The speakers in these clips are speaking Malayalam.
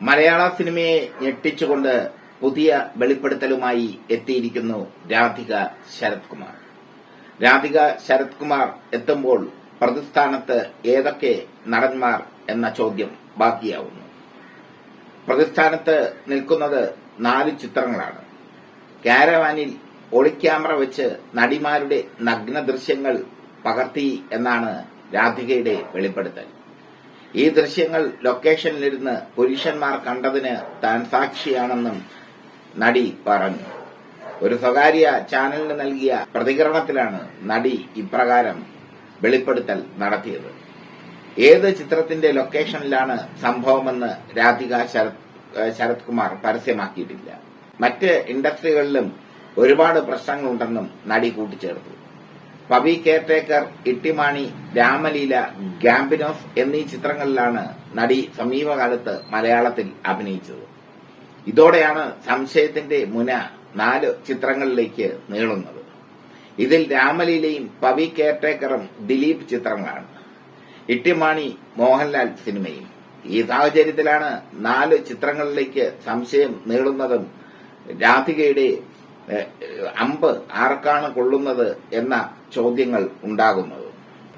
മലയാള സിനിമയെ ഞെട്ടിച്ചുകൊണ്ട് പുതിയ വെളിപ്പെടുത്തലുമായി എത്തിയിരിക്കുന്നു രാധിക ശരത് കുമാർ രാധിക ശരത് കുമാർ എത്തുമ്പോൾ പ്രതിസ്ഥാനത്ത് ഏതൊക്കെ നടന്മാർ എന്ന ചോദ്യം ബാക്കിയാവുന്നു. പ്രതിസ്ഥാനത്ത് നിൽക്കുന്നത് നാല് ചിത്രങ്ങളാണ്. കാരവാനിൽ ഒളിക്യാമറ വെച്ച് നടിമാരുടെ നഗ്ന ദൃശ്യങ്ങൾ പകർത്തി എന്നാണ് രാധികയുടെ വെളിപ്പെടുത്തൽ. ഈ ദൃശ്യങ്ങൾ ലൊക്കേഷനിലിരുന്ന് പുരുഷന്മാർ കണ്ടതിന് താൻ സാക്ഷിയാണെന്നും നടി പറഞ്ഞു. ഒരു സ്വകാര്യ ചാനലിന് നൽകിയ പ്രതികരണത്തിലാണ് നടി ഇപ്രകാരം വെളിപ്പെടുത്തൽ നടത്തിയത്. ഏത് ചിത്രത്തിന്റെ ലൊക്കേഷനിലാണ് സംഭവമെന്ന് രാധിക ശരത് ശരത് കുമാർ പരസ്യമാക്കിയിട്ടില്ല. മറ്റ് ഇൻഡസ്ട്രികളിലും ഒരുപാട് പ്രശ്നങ്ങളുണ്ടെന്നും നടി കൂട്ടിച്ചേർത്തു. പവി കെയർടേക്കർ ഇട്ടിമാണി രാമലീല ഗാംബിനോസ് എന്നീ ചിത്രങ്ങളിലാണ് നടി സമീപകാലത്ത് മലയാളത്തിൽ അഭിനയിച്ചത്. ഇതോടെയാണ് സംശയത്തിന്റെ മുന നാല് ചിത്രങ്ങളിലേക്ക് നീളുന്നത്. ഇതിൽ രാമലീലയും പവി കെയർടേക്കറും ദിലീപ് ചിത്രങ്ങളാണ്. ഇട്ടിമാണി മോഹൻലാൽ സിനിമയും. ഈ സാഹചര്യത്തിലാണ് നാല് ചിത്രങ്ങളിലേക്ക് സംശയം നീളുന്നതും രാധികയുടെ അമ്പ് ആർക്കാണ് കൊള്ളുന്നത് എന്ന ചോദ്യങ്ങൾ ഉണ്ടാകുന്നത്.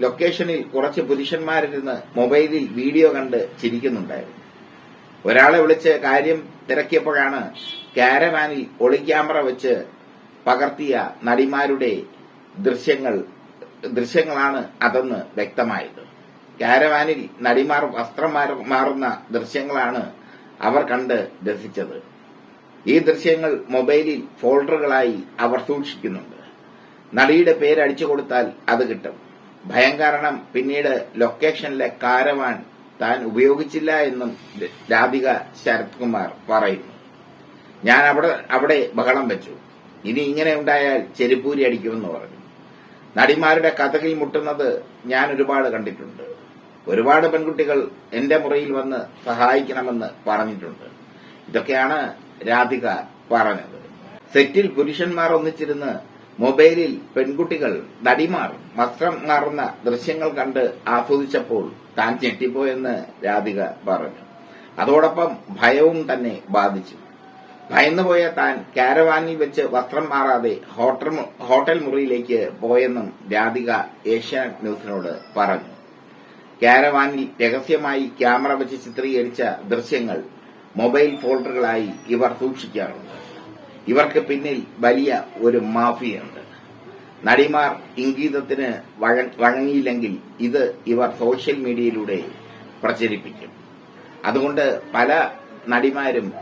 ലൊക്കേഷനിൽ കുറച്ച് പുരുഷന്മാരിരുന്ന് മൊബൈലിൽ വീഡിയോ കണ്ട് ചിരിക്കുന്നുണ്ടായിരുന്നു. ഒരാളെ വിളിച്ച് കാര്യം തിരക്കിയപ്പോഴാണ് കാരവാനിൽ ഒളിക്യാമറ വെച്ച് പകർത്തിയ നടിമാരുടെ ദൃശ്യങ്ങൾ ദൃശ്യങ്ങളാണ് അതെന്ന് വ്യക്തമായത്. കാരവാനിൽ നടിമാർ വസ്ത്രം മാറുന്ന ദൃശ്യങ്ങളാണ് അവർ കണ്ട് രസിച്ചത്. ഈ ദൃശ്യങ്ങൾ മൊബൈലിൽ ഫോൾഡറുകളായി അവർ സൂക്ഷിക്കുന്നുണ്ട്. നടിയുടെ പേര് അടിച്ചു കൊടുത്താൽ അത് കിട്ടും. ഭയം കാരണം പിന്നീട് ലൊക്കേഷനിലെ കാരവാൻ താൻ ഉപയോഗിച്ചില്ല എന്നും രാധിക ശരത് കുമാർ പറയുന്നു. ഞാൻ അവിടെ അവിടെ ബഹളം വെച്ചു. ഇനി ഇങ്ങനെ ഉണ്ടായാൽ ചെരുപ്പൂരി അടിക്കുമെന്ന് പറഞ്ഞു. നടിമാരുടെ കഥകിൽ മുട്ടുന്നത് ഞാൻ ഒരുപാട് കണ്ടിട്ടുണ്ട്. ഒരുപാട് പെൺകുട്ടികൾ എന്റെ മുറിയിൽ വന്ന് സഹായിക്കണമെന്ന് പറഞ്ഞിട്ടുണ്ട്. ഇതൊക്കെയാണ് രാധിക പറഞ്ഞത്. സെറ്റിൽ പുരുഷന്മാർ ഒന്നിച്ചിരുന്ന് മൊബൈലിൽ പെൺകുട്ടികൾ നടിമാർ വസ്ത്രം മാറുന്ന ദൃശ്യങ്ങൾ കണ്ട് ആസ്വദിച്ചപ്പോൾ താൻ ഞെട്ടിപ്പോയെന്ന് രാധിക പറഞ്ഞു. അതോടൊപ്പം ഭയവും തന്നെ ബാധിച്ചു. ഭയന്നുപോയ താൻ കാരവാനിൽ വെച്ച് വസ്ത്രം മാറാതെ ഹോട്ടൽ മുറിയിലേക്ക് പോയെന്നും രാധിക ഏഷ്യാനെറ്റ് ന്യൂസിനോട് പറഞ്ഞു. കാരവാനിൽ രഹസ്യമായി ക്യാമറ വെച്ച് ചിത്രീകരിച്ച ദൃശ്യങ്ങൾ മൊബൈൽ ഫോൾഡറുകളായി ഇവർ സൂക്ഷിക്കാറുണ്ട്. ഇവർക്ക് പിന്നിൽ വലിയ ഒരു മാഫിയുണ്ട് നടിമാർ ഇംഗീതത്തിന് വഴങ്ങിയില്ലെങ്കിൽ ഇത് ഇവർ സോഷ്യൽ മീഡിയയിലൂടെ പ്രചരിപ്പിക്കും. അതുകൊണ്ട് പല നടിമാരും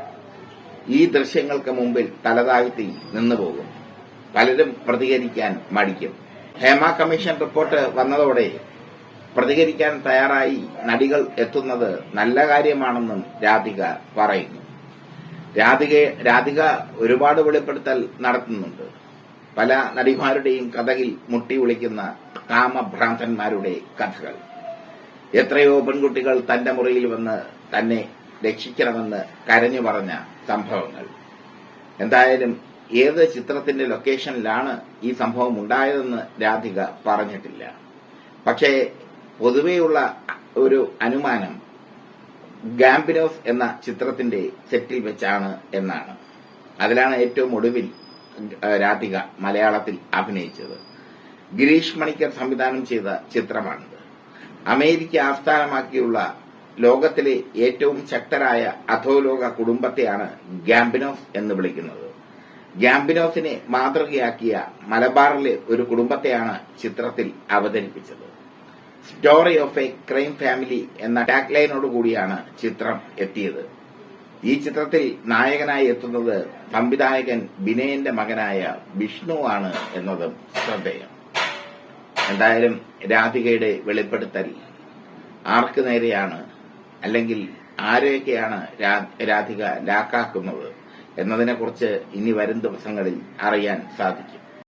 ഈ ദൃശ്യങ്ങൾക്ക് മുമ്പിൽ തലതാഴ്ത്തി നിന്നുപോകും. പലരും പ്രതികരിക്കാൻ മടിക്കും. ഹേമ കമ്മീഷൻ റിപ്പോർട്ട് വന്നതോടെ പ്രതികരിക്കാൻ തയ്യാറായി നടികൾ എത്തുന്നത് നല്ല കാര്യമാണെന്നും രാധിക പറയുന്നു. രാധിക രാധിക ഒരുപാട് വെളിപ്പെടുത്തൽ നടത്തുന്നുണ്ട്. പല നടിമാരുടെയും കഥകിൽ മുട്ടി വിളിക്കുന്ന കാമഭ്രാന്തന്മാരുടെ കഥകൾ. എത്രയോ പെൺകുട്ടികൾ തന്റെ മുറിയിൽ വന്ന് തന്നെ രക്ഷിക്കണമെന്ന് കരഞ്ഞു പറഞ്ഞ സംഭവങ്ങൾ. എന്തായാലും ഏത് ചിത്രത്തിന്റെ ലൊക്കേഷനിലാണ് ഈ സംഭവം ഉണ്ടായതെന്ന് രാധിക പറഞ്ഞിട്ടില്ല. പക്ഷേ പൊതുവെയുള്ള ഒരു അനുമാനം ഗാംബിനോസ് എന്ന ചിത്രത്തിന്റെ സെറ്റിൽ വെച്ചാണ് എന്നാണ്. അതിലാണ് ഏറ്റവും ഒടുവിൽ രാധിക മലയാളത്തിൽ അഭിനയിച്ചത്. ഗിരീഷ് മണിക്കർ സംവിധാനം ചെയ്ത ചിത്രമാണിത്. അമേരിക്ക ആസ്ഥാനമാക്കിയുള്ള ലോകത്തിലെ ഏറ്റവും ശക്തരായ അധോലോക കുടുംബത്തെയാണ് ഗാംബിനോസ് എന്ന് വിളിക്കുന്നത്. ഗാംബിനോസിനെ മാതൃകയാക്കിയ മലബാറിലെ ഒരു കുടുംബത്തെയാണ് ചിത്രത്തിൽ അവതരിപ്പിച്ചത്. Story of a crime family എന്ന ടാഗ്ലൈനോട് കൂടിയാണ് ചിത്രം എത്തിയത്. ഈ ചിത്രത്തിൽ നായകനായി എത്തുന്നത് സംവിധായകൻ ബിനയന്റെ മകനായ വിഷ്ണു ആണ് എന്നതും ശ്രദ്ധേയം. എന്തായാലും രാധികയുടെ വെളിപ്പെടുത്തൽ ആർക്ക് നേരെയാണ് അല്ലെങ്കിൽ ആരെയൊക്കെയാണ് രാധിക ലാക്കാക്കുന്നത് എന്നതിനെക്കുറിച്ച് ഇനി വരും ദിവസങ്ങളിൽ അറിയാൻ സാധിക്കും.